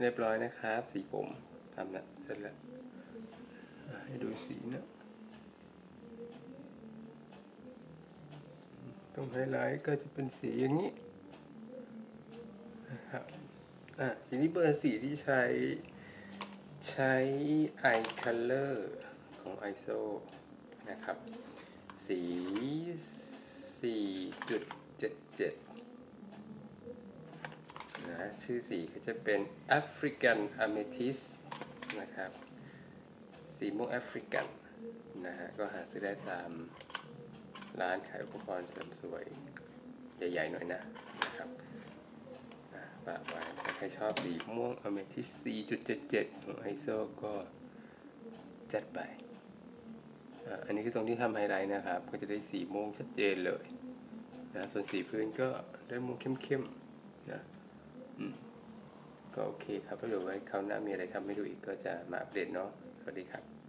เรียบร้อยนะครับ สีผมทำแล้วเสร็จแล้วให้ดูสีนะตรงไฮไลท์ก็จะเป็นสีอย่างนี้นะครับอะทีนี้เบอร์สีที่ใช้ใช้ eye color ของ ISO นะครับ สี 4.77 ชื่อสีก็จะเป็น African Amethyst นะครับ สีม่วงแอฟริกันนะฮะ ก็หาซื้อได้ตามร้านขายอุปกรณ์เสริมสวย ใหญ่ๆหน่อยนะนะครับอะฝากไว้ใครชอบสีม่วง Amethyst 4.77 ของ ISO ก็จัดไป อันนี้คือตรงที่ทำไฮไลท์นะครับ ก็จะได้สีม่วงชัดเจนเลยนะส่วนสีพื้นก็ได้ม่วงเข้มๆนะ โอเคครับ ก็เดี๋ยวไว้คราวหน้ามีอะไรทำให้ดูอีกก็จะมาอัปเดตเนาะ สวัสดีครับ